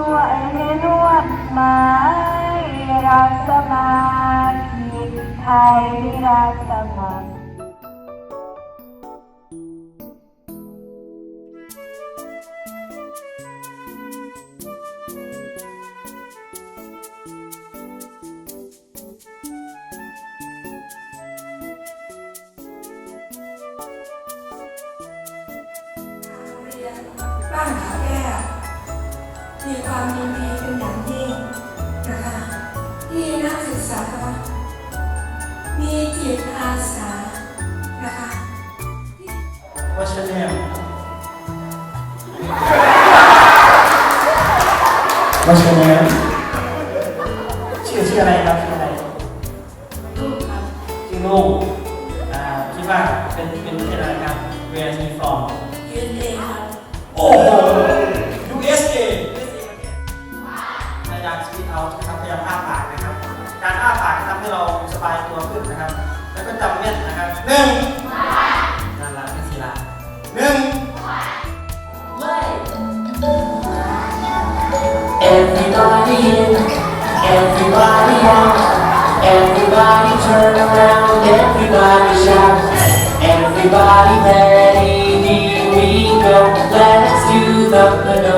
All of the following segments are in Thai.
ช่วยให้นวดหมายรักสมาธิไทยรักสมัครเรียนบ้านขาแก้ว มีความยินดีเป็นอย่างยิ่งนะคะที่นักศึกษา มีจิตอาสานะคะ What's your name? What's your name? ชื่อชื่ออะไรครับชื่ออะไรลูกครับชื่อลุงอ่าคิดว่าเป็นเป็นประเทศอะไรครับ Where is he from ยืนเองครับโอ้โห USA พ ยายามสปีดเอานะครับพยายามอ้าปากนะครับ การอ้าปากทำให้เราสบายตัวขึ้นนะครับ แล้วก็จำเม่นนะครับหนึ่งนั่นละนี่สิละหนึ่ง Everybody in, everybody out, everybody turn around, everybody shout, everybody ready, here we go, let's do the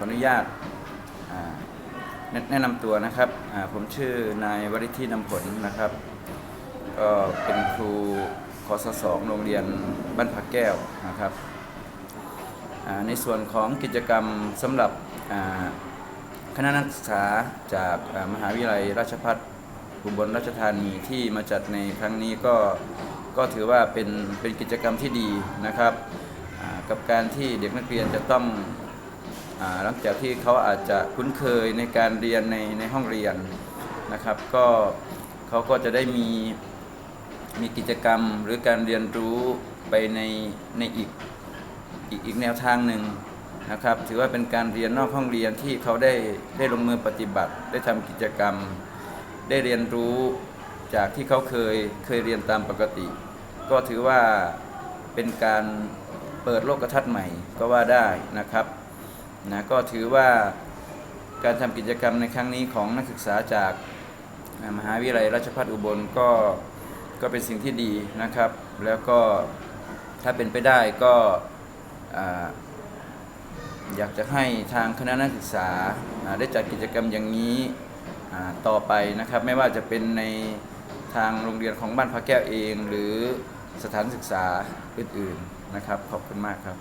ออนุญาตแนะนำตัวนะครับ ผมชื่อนาย วริธินำผลนะครับ ก็เป็นครูคศสองโรงเรียนบ้านผักแก้วนะครับในส่วนของกิจกรรมสำหรับคณะนักศึกษาจากมหาวิทยาลัยราชภัฏอุบลราชธานีที่มาจัดในครั้งนี้ก็ก็ถือว่าเป็นเป็นกิจกรรมที่ดีนะครับ กับการที่เด็กนักเรียนจะต้อง หลังจากที่เขาอาจจะคุ้นเคยในการเรียนในในห้องเรียนนะครับ ก็เขาก็จะได้มีมีกิจกรรมหรือการเรียนรู้ไปในในอีกอีกอีกแนวทางหนึ่งนะครับ ถือว่าเป็นการเรียนนอกห้องเรียนที่เขาได้ได้ลงมือปฏิบัติ ได้ทำกิจกรรม ได้เรียนรู้จากที่เขาเคยเคยเรียนตามปกติ ก็ถือว่าเป็นการเปิดโลกทัศน์ใหม่ก็ว่าได้นะครับ นะก็ถือว่าการทำกิจกรรมในครั้งนี้ของนักศึกษาจากมหาวิทยาลัยราชภัฏอุบลก็ก็เป็นสิ่งที่ดีนะครับ แล้วก็ถ้าเป็นไปได้ก็อ่าอยากจะให้ทางคณะนักศึกษาได้จัดกิจกรรมอย่างนี้ต่อไปนะครับ ไม่ว่าจะเป็นในทางโรงเรียนของบ้านพระแก้วเอง หรือสถานศึกษาอื่นๆนะครับ ขอบคุณมากครับ